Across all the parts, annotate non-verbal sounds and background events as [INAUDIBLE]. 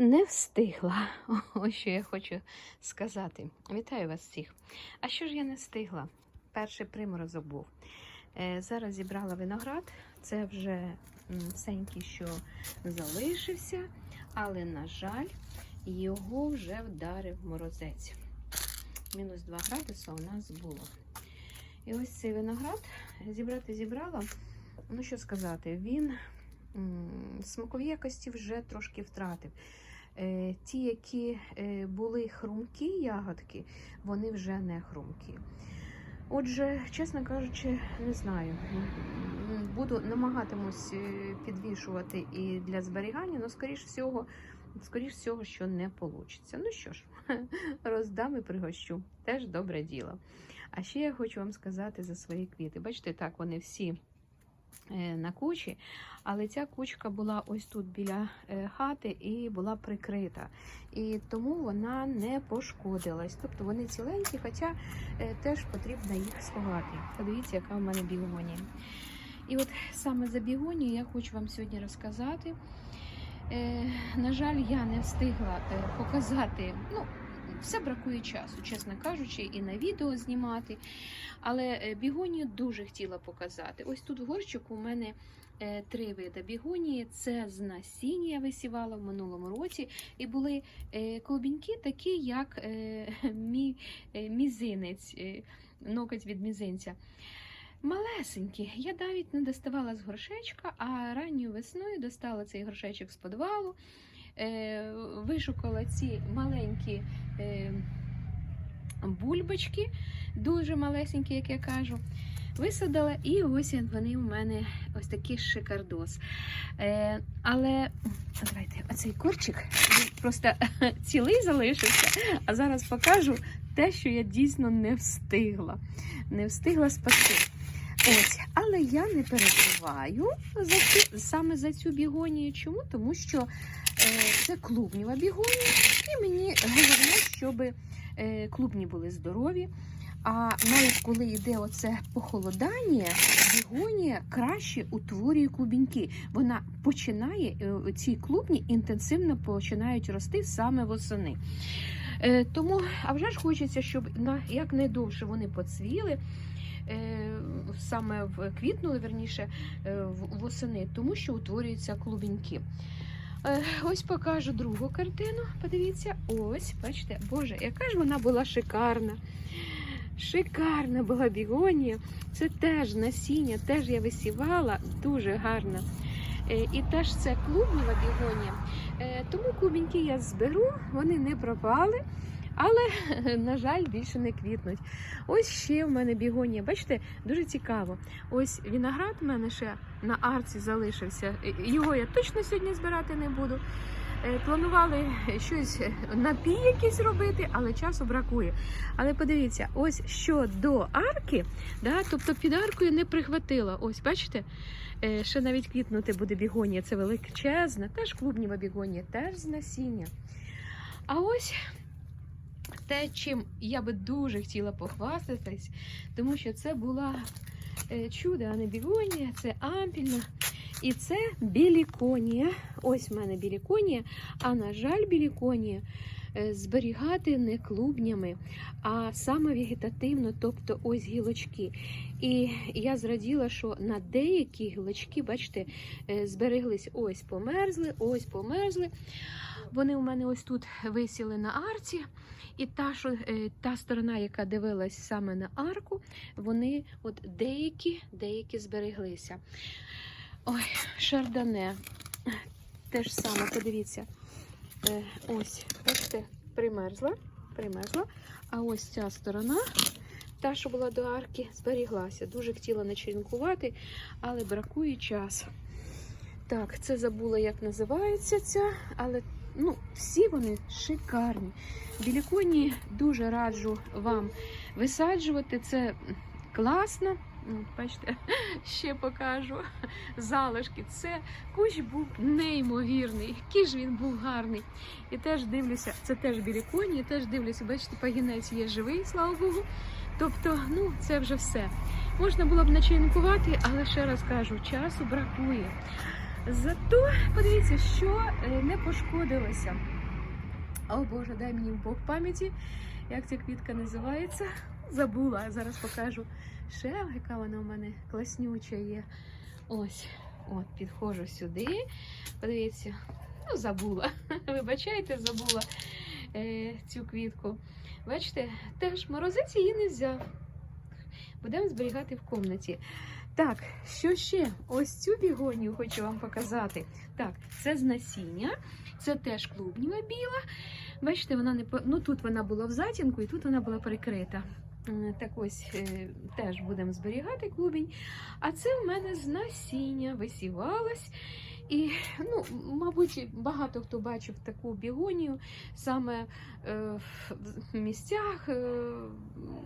Не встигла. [LAUGHS] Ось що я хочу сказати. Вітаю вас всіх. А що ж я не встигла? Перший приморозок був. Е, зараз зібрала виноград. Це вже всенький, що залишився, але, на жаль, його вже вдарив морозець. Мінус 2 градуси у нас було. І ось цей виноград зібрати зібрала. Ну, що сказати, він смакові якості вже трошки втратив. Е, Ті, які е, були хрумкі ягодки, вони вже не хрумкі. Отже, чесно кажучи, не знаю. Буду намагатимусь е, підвішувати і для зберігання, але скоріш всього, скоріш всього, що не вийде. Ну що ж, [LAUGHS] роздам і пригощу. Теж добре діло. А ще я хочу вам сказати за свої квіти. Бачите, так, вони всі на кучі, але ця кучка була ось тут біля е, хати і була прикрита. І тому вона не пошкодилась. Тобто вони ціленькі, хоча е, теж потрібно їх сховати. Подивіться, яка в мене бігонія. І от саме за бігонію я хочу вам сьогодні розказати. Е, на жаль, я не встигла е, показати. Ну, все бракує часу, чесно кажучи, і на відео знімати. Але е, бігонію дуже хотіла показати. Ось тут в горщику у мене е, три види бігонії. Це з насіння я висівала в минулому році. І були е, клубіньки такі, як [LAUGHS] мій мізинець, ноготь від мізинця. Малесенькі. Я навіть не доставала з горшечка, а ранньою весною достала цей горшечок з подвалу, вишукала ці маленькі е, бульбочки, дуже малесенькі, як я кажу. Висадила, і ось вони у мене ось такий шикардос. Е, але давайте оцей корчик він просто [LAUGHS] цілий залишився. А зараз покажу те, що я дійсно не встигла. Не встигла спасти. Ось, але я не переживаю за цю, саме за цю бігонію. Чому? Тому що е, це клубніва бігонія, і мені головне, щоб е, клубні були здорові. А навіть коли йде оце похолодання, бігонія краще утворює клубіньки. Вона починає, е, ці клубні інтенсивно починають рости саме восени. Е, Тому, а вже ж хочеться, щоб на якнайдовше вони поцвіли. е, Саме в квітнули, верніше, восени, тому що утворюються клубіньки. Ось покажу другу картину. Подивіться, ось, бачите, Боже, яка ж вона була шикарна. Шикарна була бігонія. Це теж насіння, теж я висівала, дуже гарна. Е, І теж це клубніва бігонія. Е, Тому клубіньки я зберу, вони не пропали, але, [LAUGHS] на жаль, більше не квітнуть. Ось ще в мене бігонія. Бачите, дуже цікаво. Ось виноград в мене ще на арці залишився. Е, Його я точно сьогодні збирати не буду. Е, Планували щось напій якийсь робити, але часу бракує. Але подивіться, ось що до арки, да, тобто під аркою не прихватила. Ось, бачите, Е, ще навіть квітнути буде бігонія. Це величезна, теж клубніва бігонія, теж з насіння. А ось те, чим я би дуже хотіла похвастатись, тому що це була е, чудо, а не бігонія, це ампільна. І це біліконія. Ось в мене біліконія. А на жаль, біліконія е, зберігати не клубнями, а саме вегетативно, тобто ось гілочки. І я зраділа, що на деякі гілочки, бачите, е, збереглись ось померзли, ось померзли. Вони у мене ось тут висіли на арці. І та, що, е, та сторона, яка дивилась саме на арку, вони от деякі, деякі збереглися. Ой, шардоне. Те ж саме, подивіться. Е, ось, бачите, примерзла, примерзла. А ось ця сторона, та, що була до арки, зберіглася. Дуже хотіла начеренкувати, але бракує часу. Так, це забула, як називається ця, але ну, всі вони шикарні. Біліконі дуже раджу вам висаджувати. Це класно. Ну, Бачите, [LAUGHS] ще покажу залишки. Це кущ був неймовірний. Який ж він був гарний. І теж дивлюся, це теж біліконі, теж дивлюся, бачите, пагінець є живий, слава Богу. Тобто, ну, це вже все. Можна було б начинкувати, але ще раз кажу, часу бракує. Зато подивіться, що е, не пошкодилося. О Боже, дай мені Бог пам'яті, як ця квітка називається. Забула, зараз покажу. Ще яка вона у мене класнюча є. Ось, от, підходжу сюди. Подивіться, ну забула. [LAUGHS] Вибачайте, забула е, цю квітку. Бачите, теж морозець її не взяв. Будемо зберігати в комнаті. Так, що ще? Ось цю бігонію хочу вам показати. Так, це з насіння, це теж клубніва біла. Бачите, вона не ну тут вона була в затінку, і тут вона була прикрита. Так ось е, теж будемо зберігати клубінь. А це в мене з насіння висівалась. І, ну, мабуть, багато хто бачив таку бігонію саме е, в місцях, е,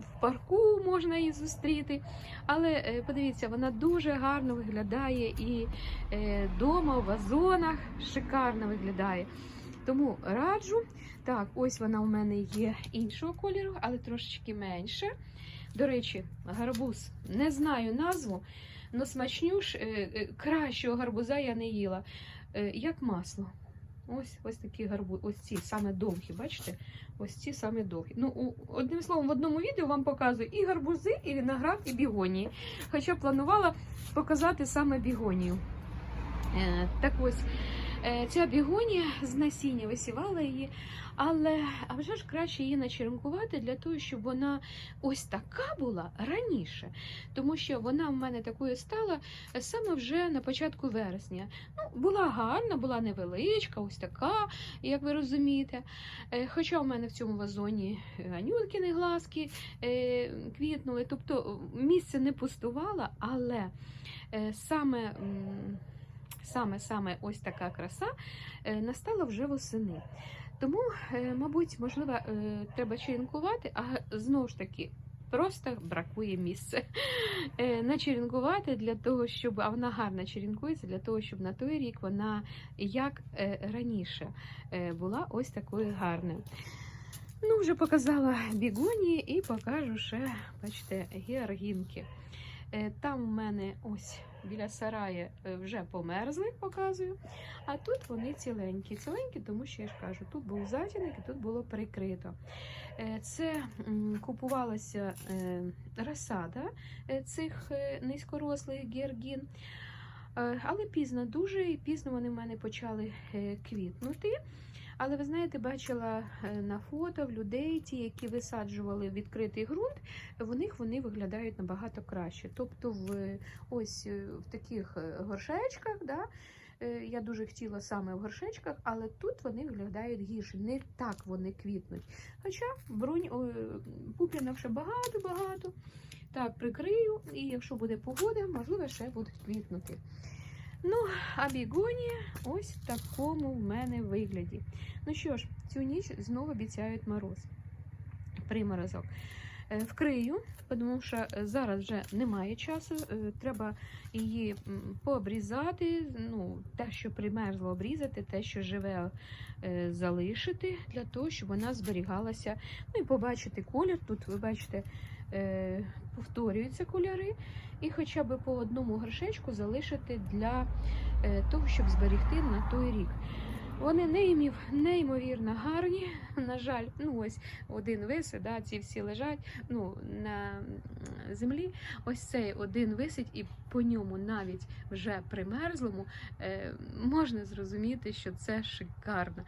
в парку можна її зустріти. Але е, подивіться, вона дуже гарно виглядає і е, дома, в вазонах шикарно виглядає. Тому раджу. Так, ось вона у мене є іншого кольору, але трошечки менше. До речі, гарбуз не знаю назву, але смачнюш е, е, кращого гарбуза я не їла. Е, як масло. Ось ось такі гарбузи, ось ці саме довгі, бачите? Ось ці саме довгі. Ну, одним словом, в одному відео вам показую і гарбузи, і виноград, і бігонії. Хоча планувала показати саме бігонію. Так ось, ця бігонія з насіння висівала її, але а вже ж краще її начеренкувати для того, щоб вона ось така була раніше. Тому що вона в мене такою стала е, саме вже на початку вересня. Ну, була гарна, була невеличка, ось така, як ви розумієте. Е, Хоча в мене в цьому вазоні анюткіни глазки е, квітнули, тобто місце не пустувало, але е, саме. М, Саме саме ось така краса е, настала вже восени. Тому, е, мабуть, можливо, е, треба черенкувати, а знову ж таки. Просто бракує місця Е, для того, щоб а вона гарно черенкується, для того, щоб на той рік вона як раніше була ось такою гарною. Ну, вже показала бігонії і покажу ще, бачите, георгінки. Е, Там у мене ось біля сарая е, вже померзли, показую. А тут вони ціленькі. Ціленькі, тому що я ж кажу, тут був затінок і тут було прикрито. Е, Це купувалася розсада цих низькорослих георгін. Е, Але пізно, дуже і пізно вони в мене почали квітнути. Але ви знаєте, бачила е, на фото в людей, ті, які висаджували відкритий ґрунт, в них вони виглядають набагато краще. Тобто, в ось е, в таких е, горшечках, да, я дуже хотіла саме в горшечках, але тут вони виглядають гірше. Не так вони квітнуть. Хоча брунь о, пуп'янок ще багато-багато. Так, прикрию, і якщо буде погода, можливо, ще будуть квітнути. Ну, а бігонія ось в такому в мене вигляді. Ну що ж, цю ніч знову обіцяють мороз. Приморозок. Е, Вкрию, тому що зараз вже немає часу. е, Треба її пообрізати. Ну, те, що примерзло, обрізати, те, що живе, е, залишити, для того, щоб вона зберігалася. Ну і побачити колір. Тут ви бачите, повторюються кольори. І хоча б по одному горшечку залишити для е, того, щоб зберегти на той рік. Вони неймів, неймовірно гарні. [LAUGHS] На жаль, ну ось один висить, да, ці всі лежать ну, на землі. Ось цей один висить, і по ньому навіть вже примерзлому е, можна зрозуміти, що це шикарно.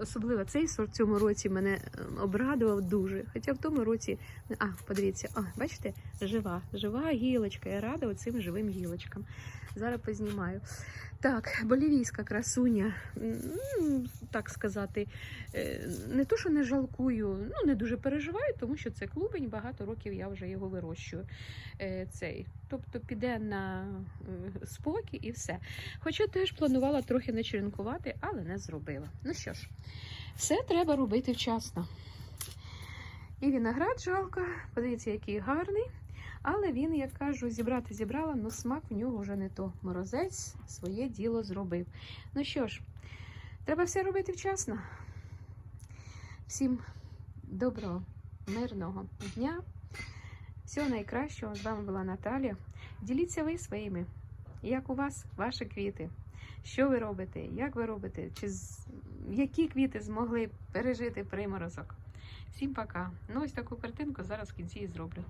Особливо цей сорт в цьому році мене е, обрадував дуже. Хоча в тому році, а, подивіться, а, бачите, жива, жива гілочка. Я рада оцим живим гілочкам. Зараз познімаю. Так, болівійська красуня, так сказати, е, не то, що не жалкую, ну не дуже переживаю, тому що це клубень, багато років я вже його вирощую. Е, Цей. Тобто піде на е, спокій і все. Хоча теж планувала трохи не черенкувати, але не зробила. Ну що ж, все треба робити вчасно. І виноград жалко, подивіться, який гарний. Але він, як кажу, зібрати зібрала, але смак в нього вже не то. Морозець своє діло зробив. Ну що ж, треба все робити вчасно. Всім доброго, мирного дня. Всього найкращого. З вами була Наталія. Діліться ви своїми. Як у вас ваші квіти? що ви робите, як ви робите, чи які квіти змогли пережити приморозок. Всім пока. Ну, ось таку картинку зараз в кінці і зроблю.